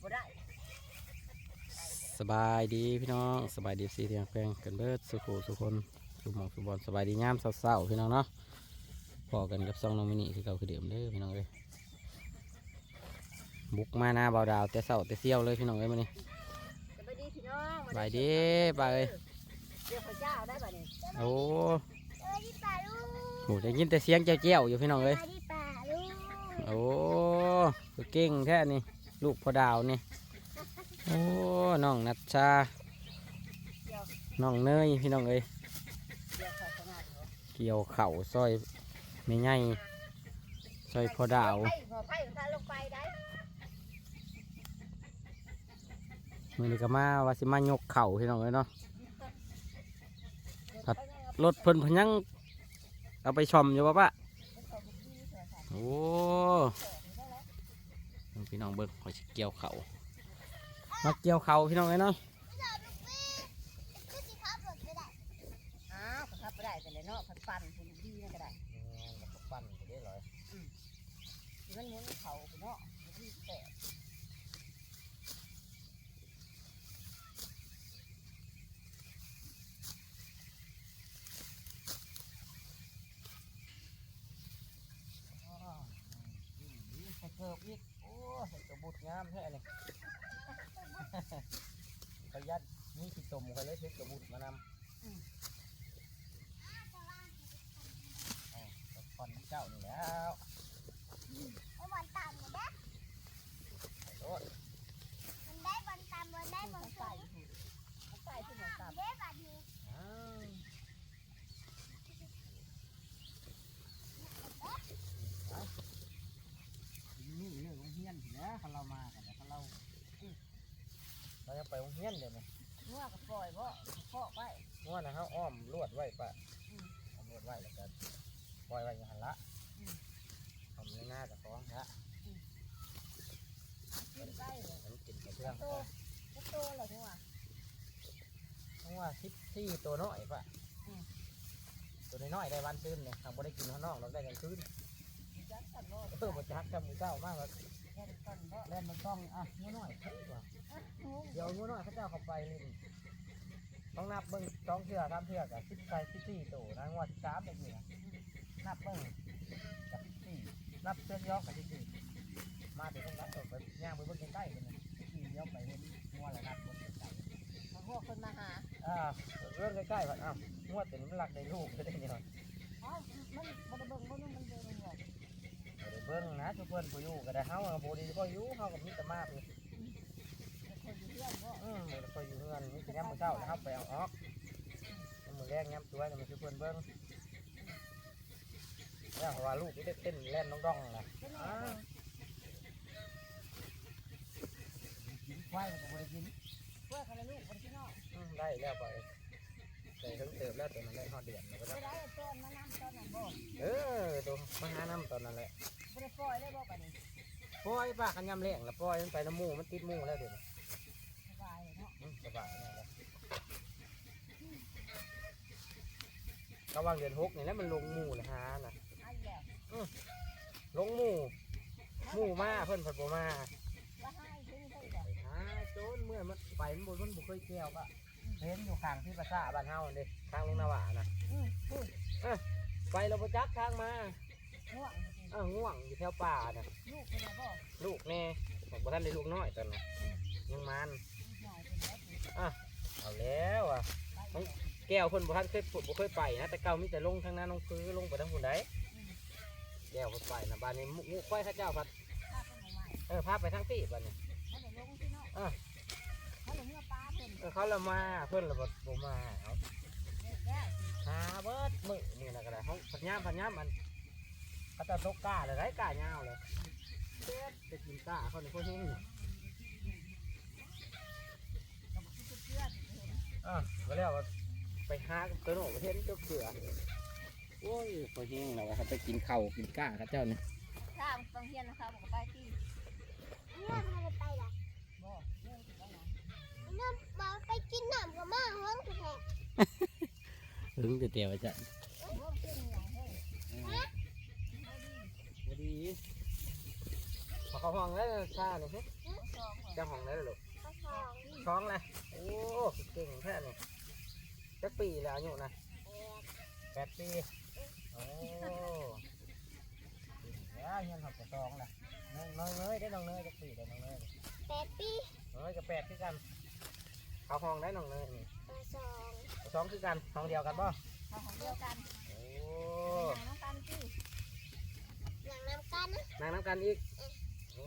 เป็นบ่ได้สบายดีพี่น้องสบายดีสีเทียงแปลงกันเบิดสุขุสุคนสุหมองสุบอลสบายดีงามเศร้าๆพี่น้องเนาะพอกันกับซองน้องมินิคือเก่าคือเดิมเด้อพี่น้องเอ้ยบุกมาหน้าเบาดาวแต่เศร้าแต่เซี่ยวเลยพี่น้องเอ้ยมานี่สบายดีพี่น้องมบายดีบายเอ้ยเรียกพระเจ้าได้ป่ะนี่โอ้สวัสดีป่าลุงโหได้ยินแต่เสียงเจ้าๆอยู่พี่น้องสเอ้ยวัสดีป่าลุงโอ้คือเก่งแท้นี่ ลูกพ่อดาวนี่ โอ้น้องนัชชาน้องเนยพี่น้องเอ้ยเกี่ยวเข่าซอยไม่ใหญ่ซอยพอดาวมือนี้ก็มาว่าสิมายกเข่าพี่น้องเลยเนาะรับรถเพิ่นพยังเอาไปชมอยู่ปะปะโอ้ พี่น้องเบิ้งขอยสิเกี่ยวเข่ามาเกี่ยวเข่าพี่น้องเลยเนาะจอดลูกพี่คือสิขับรถไม่ได้อ้าวก็ขับไปได้แต่เลยเนาะพันปั่นคุณดีนั่นก็ได้ปั้นได้เลยมันหมุนเขาไปเนาะมันดีแต่ใส่เกิบอีก โอ้ใส่กระบุดงามแท้นี่ประหยัดนี่ขี้ตมกันเลยใช้กระบุดมานำอ๋อก็คอนเจ้านี่แล้วไอ้บอลตามมันได้ โอ้ย มันได้บอลตามมันได้บอ มั ล น ใส่ ใส่มันใส่ที่มันตับ ได้แบบนี้ อ้าวนี่เรื่ องของเฮียนสินะคันเรามากันนะคันเราอื้อเราจะไปโรงเฮียนเดี๋ยวนี้เมื่อก็ปล่อยบ่เคาะไปง่วนะฮะอ้อมลวดไว้ปะอ้อมลวดไว้แล้วก็ปล่อยไว้อย่างหันละทำในหน้ากับฟ้องละกินได้เลยมันกินกระเพื่องโตก็โตเลยทั่วเพราะว่าสิบสี่ตัวน้อยปะอืมตัวน้อยๆได้วันคืนเนี่ยทางบ่ได้กินข้างนอกเราได้กันคืนยัดกันบ่ เออมาจักจำมือเจ้ามากเลยแค่กันบ่เล่นมันต้องอะงูน้อยเท่กว่าเดี๋ยวงูน้อยเขาเจ้าเข้าไปนี่ต้องนับเบิ้งสองเทื่อสามเทื่อกับสิบใส่สิบสี่ตัวนะงวดสามแบบนี้นะนับเบิ้งกับสิบสี่นับเชือกยอกกับสิบสี่มาถึงต้องนับตัวไปย่างไปเบิ้งใกล้ๆกันนะสี่ยอกไปเห็นงวดละนับเบิ้งใกล้มันพวกคนมาหาๆอ่าเรื่องใกล้ๆว่าอ้าวงวดแต่นี้มันหลักในลูกจะได้เนี่ยอ๋อมันมันเบิ่งมันมันเบิ่งบ่บ่ได้ เบิ้งนะทุกเพื่อนผู้อยู่ก็ได้เฮาอะบ่ดีก็อยู่เฮากับมิตรมาพี่คนอยู่เพื่อนบ่อืมบ่ได้ค่อยอยู่เฮือนมีแต่ยามมื้อเช้านะครับไปเอาออกยามมื้อแรงยามตัวนี่มันคือเพิ่นเบิ้งแล้วเพราะว่าลูกนี่ได้เต้นแล่นน้องๆนะเป็นอ้าวกินควายมันก็บ่ได้กินเพื่อคนละลูกคนที่นอกอืมได้แล้วไปใส่ทั้งเติมแล้วตัวนั้นได้ฮอดเดือนแล้วก็ไปได้ได้ต้นมะน้ำต้นนั้นบ่ เออตัวมาหาน้ำตอนนั้นแหละบ่ ได้ปล่อยได้บ่ปานนี้ปล่อยปลากันยำแรงแล้วปล่อยมันไปน้ำหมูมันติดหมูแล้วเดี๋ยวนี้สบายเนาะอืมสบายแน่เลยระหว่างเดือนหกนี่แหล้วมันลงหมูเลยฮะน่ะอ้ายแล้วลงหมูหมูมาเพิ่นเพิ่นบ่มาว่าให้ถึงได้จ้ะไปหาโจนเมื่อมันไปมันบ่มันบ่เคยแก้วก็เห็นอยู่ข้างที่ภาษาบ้านเฮาอันเด้ทางลงนาว่าน่ะอือพูดไปเราประจักทางมา ง่วงเอ้าง่วงอยู่แถวป่าน่ะลูกเป็นบ่ลูกแน่บอกว่าท่านได้ลูกน้อยตอนนั้นยังมันหน่อยเป็นแล้วเอาแล้วอะไปแก้วคนบ่ท่านเคยปุดบ่เคยไปนะแต่เก่ามีแต่ลงทางนั้นลงคือลงไปทางหุ่นใดแก้วคนไปนะบ้านนี้หมูหมูควายข้าเจ้าพัดข้าเป็นใหม่เออพาไปทางที่บ้านนี้เขาได้ลงที่นอกเขาได้เมื่อป้าเพิ่นเออเขาละมาเพิ่นละบ่บ่มาเอาแล้วหาเบิดมื้อนี่นะก็ได้เฮาพัดยามพัดยามมัน เขาจะตกกล้าเลยได้กล้ายาวเลยเด็ดจะกินกล้าเขานี่เขาเฮงก็บ่คิดเชื่อสิเห็นอะก็แล้วว่าไปหาตัวโหนประเทศเจ้าเสือโอ้ยเขาเฮงแล้วว่าเขาไปกินข้าวกินกล้าเขาเจ้านี่ถ้าฟังเฮียนนะคะบอกไปที่เงื่อนอะไรไปล่ะบ่เรื่องที่ไหนน้ำมาไปกินน้ำกับมาห้องแท้ถึงจะเตียวจะร่วมเพื่อนอย่างเฮ้ย พอดีพอเขาห้องแล้วชาเนี่ยสองเหรอเจ้าของได้เลยลูกปลาทองท้องเลยโอ้เก่งแค่นี่จักปีแล้วอายุนะแปดแปดปีโอ้แล้วเฮียนหอบจะท้องละน้องน้องเนยได้น้องเนยจักปีได้น้องเนยแปดปีน้องเนยกับแปดคือกันเขาห้องได้น้องเนยนี่ปลาทองสองคือกันห้องเดียวกันป่ะเอาของเดียวกันโอ้หาน้องกันที่หนังน้ำ กันนะนางน้ำกันอีกโอ้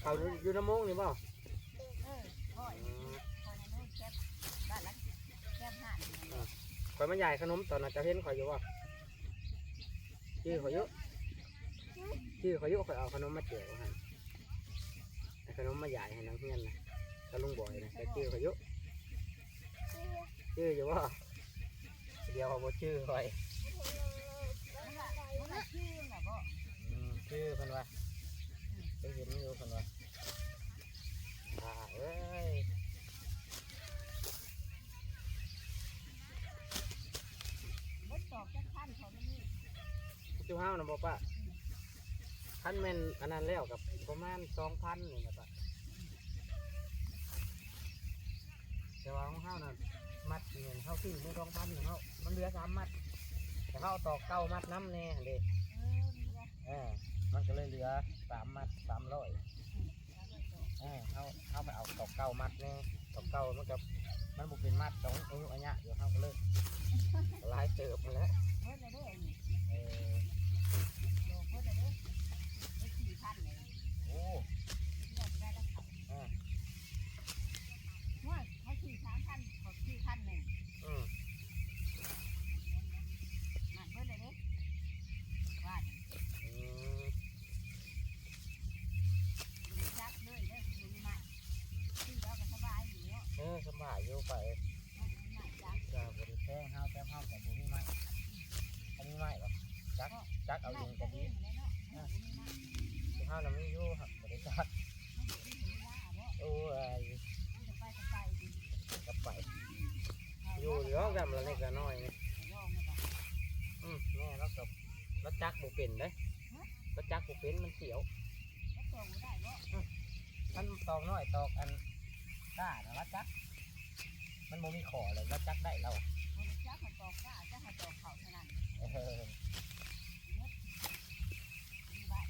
เขาอยู่อยู่น้ำมงนี่ป่ะเออพ่อยพ่อยในนู้นแคบบ้านละแคบห่านนี่คอยมาใหญ่ขนมตอนนั้นจะเห็นคอยอยู่ป่ะชื่อคอยอยู่ชื่อคอยอยู่คอยเอาขนมมาเจียวให้เอาขนมมาใหญ่ให้น้องเฮียนนะกับลุงบอยนะแต่ชื่อคอยอยู่ชื่อชื่ออยู่ป่ะเดียวเขาบอกชื่อคอย มันว่ามันว่าชื่ อน่ะบ่อืมชื่อเพิ่นว่าไปเห็นอยู่เพิ่นว่าอ่าเอ้ยบดตอกจักขั้นเขาไม่มีจุห้าวนะบอกป่ะคันแม่นอันนั้นแล้วกับประมาณสองพันนี่นะป่ะแต่ว่าของห้าวน่ะมัดเงินเข้าที่มือสองพันของเขามันเหลือสามมัด เขาเอาตอกเก้ามัดน้ำแน่เด้เออมีว่าเออมันก็เลยเหลือสามมัดสามร้อยอกเออเข้าเข้าไปเอาตอกเก้ามัดแน่ตอกเก้ามันกับมันบุเป็นมัดสองอายุอันเนี้ยเดี๋ยวเข้าก็เลยลายเติบมาแล้วเบิดเลยเด้อนี่เออตอกเบิดเลยเด้อได้สี่พันเลยโอ้ ที่ได้ได้แล้วเขา อ่า ว่าเขาสี่สามพันเขาสี่พันหนึ่ง อืม มันเบิดเลยเด้อว่า อืม บริจาคเลยเด้อคุณมีมาที่เราก็สบายอยู่เนาะ เออ สบายอยู่ไปจะบริแท่งห้าวแต้มห้าวแต่บุมีไม้อันนี้ไม้หรอจักจักเอาเองก็ดีเลยเนาะมีมาสุห้าวน่ะไม่อยู่ครับบริจักโอ้ยจะไปก็ไปดิกับไปอยู่เดี๋ยวกันละเล็กละน้อยนี่ลองมาก่อนอืมแม่แล้วกับแล้วจักบุเป็นเด้แล้วจักบุเป็นมันเสียวมันตอกน้อยตอกอันก้านะแล้วจัก มันโมมีขอเลยแล้วจักได้แล้วอะบริจาคเขาตอกก้าจะเขาตอกเขาเท่านั้นเออมีว่า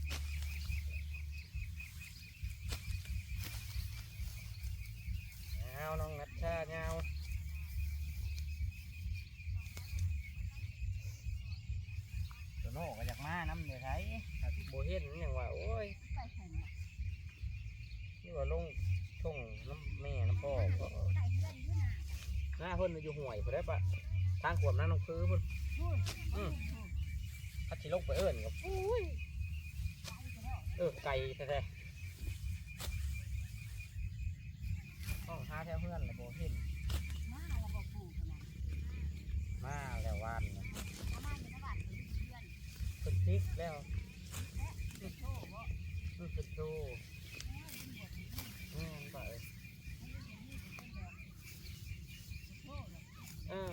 เอาน้องนัดชาเงาตัวโน่ก็อยากมาน้ำเดือดไทยโบเห็นอย่างว่าโอ้ยไปใส่เนี่ยนี่ว่าลงช่งน้ำแม่น้ำพ่อก็ ใส่เพื่อนอยู่น่ะ หน้าเพิ่นอยู่ห่วยเพิ่นได้ปะทางขวบน้ำน้องคือเพิ่นพูดอืมถ้าสิลงไปเอิ้นกับอุ้ยไปก็แล้วเออไก่แท้ๆต้องหาแถวเพื่อนเลยโบเห็นมาแล้วบ่ปลูกนะมาแล้ววานน่ะเอามาอยู่ในบ้านเพื่อนเพิ่นพลิกแล้วเพื่อนโชว์บ่มันเป็นโตแม่นไปเออ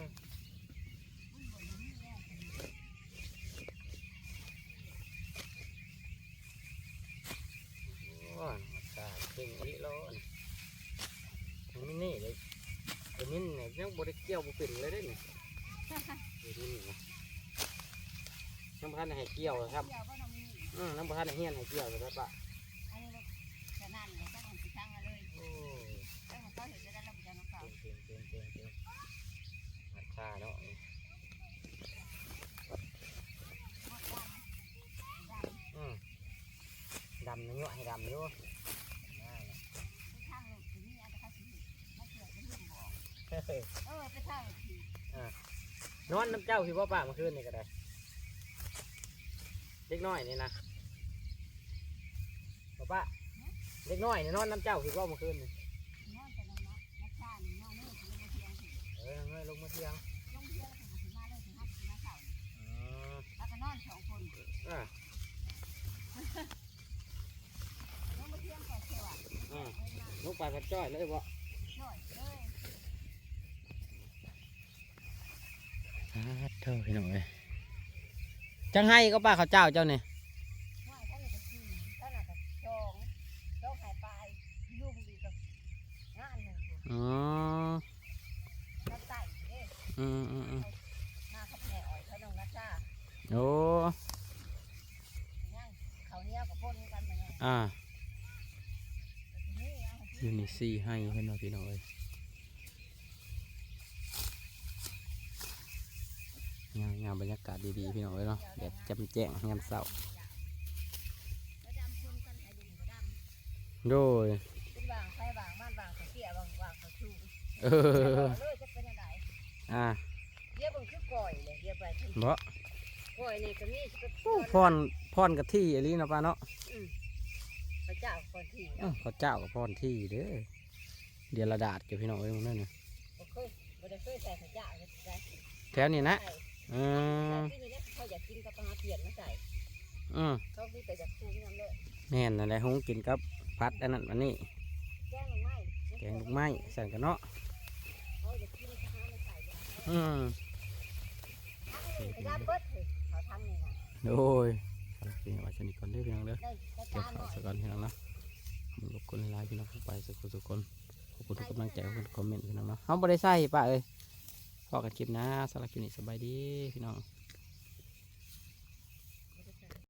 ว้าวอากาศเก่งอีโลนมันนี่เลยเดี๋ยวนี้เนี่ยยังบริ เกี่ยวบุเป็นเลยได้เนี่ยเดี๋ยวนี้นะน้ำพันให้เกี่ยวครับเดี๋ยวก็ต้องมีอืมน้ำพันให้เฮียนให้เกี่ยวเลยครับปะอันนี้ก็นั่นเลยก็ต้องสิช่างเลยโอ้แล้วเขาเห็นจะได้รับจากน้องเก่าเก่งเก่งเก่งเก่งหัดชาเนาะหมดดำดำอืมดำเนื้อให้ดำอยู่น่าละ ไปทางลูกทีนี้อันตรายสิมาเกิดเป็นเรื่องบอก เฮ้ยเออไปทางทีนอนน้ำเจ้าพี่ว่าป่าเมื่อคืนนี่ก็ได้เล็กน้อยนี่นะป้าป้าเล็กน้อยนี่นอนน้ำเจ้าพี่ว่าเมื่อคืนนี่นอนแต่นอนนะนักชาหนึ่งนอนนี่คือมาเที่ยงถึงเออเงยลงมาเที่ยงลงเที่ยงถึงถึงมาเลยถึงห้าถึงมาเสาร์อืมแล้วก็นอนสองคนอ่าลงมาเที่ยงก่อนเที่ยวอะอืมลูกไปพัดจ้อยเลยบ่ช่ ท่พี่น้องเลยจังไห้ก็ป้าเขาเจ้าเจ้าเนี่ยอ๋ออืมอืมอืมโอ้อ่าอยู่นี่ซี่ให้เพื่อนพี่น้องเลย งามงามบรรยากาศดีๆพี่น้องเอ้ยเนาะแดดแจ่มแจ้งงามเศร้าแล้วดำพ่นกันให้ดินก็ดโดยำเป็นบางไฟบางม่านบางเขาเสียบางบางเขาชูเออเลยจะเป็นยังไงอ่าเดี๋ยวเบิ่งคือก่อยเลยเดี๋ยวไปทั้งบ่ก่อยนี่ก็มีก็โอ้พรพรกะที่อหลีเนาะป้าเนาะพระเจ้าคนที่เอ้าเขาเจ้ากับพรที่เด้อเดียวระดาดกับพี่น้องเอ้ยมึงนั่นน่ะบ่เคยบ่ได้เคยใส่พระเจ้าเลยใส่แถวนี้นะใส่เออที่นี่เนี่ยเขาอยากกินกับปลาเปลี่ยนมาใส่อืมเขาคือแต่อยากคูน้ำเลยแม่นนั่นแหละหงกินกับพัดอันนั้นอันนี้ แกงหน่อไม้แกงลูกไม้ใส่กันเนาะเขาอยากกินกับปลามาใส่อืมกระดาษเบิดเลยเขาทำนี่นะโดยเอาละพี่น้องว่าชนิดก่อนเด้อพี่น้องเด้อได้ได้เก็บจานหข้าน่วอยสักก่อนพี่น้องเนาะขอบคุณหลายๆพี่น้องทุกไปสักคนทุกคนขอบคุณทุกกำลังใจขอบคุณคอมเมนต์พี่น้องเนาะเขาบ่ได้ใส่ป้าเอ้ย พอกันคลิปนะสำหรับคลิปนี้สบายดีพี่น้อง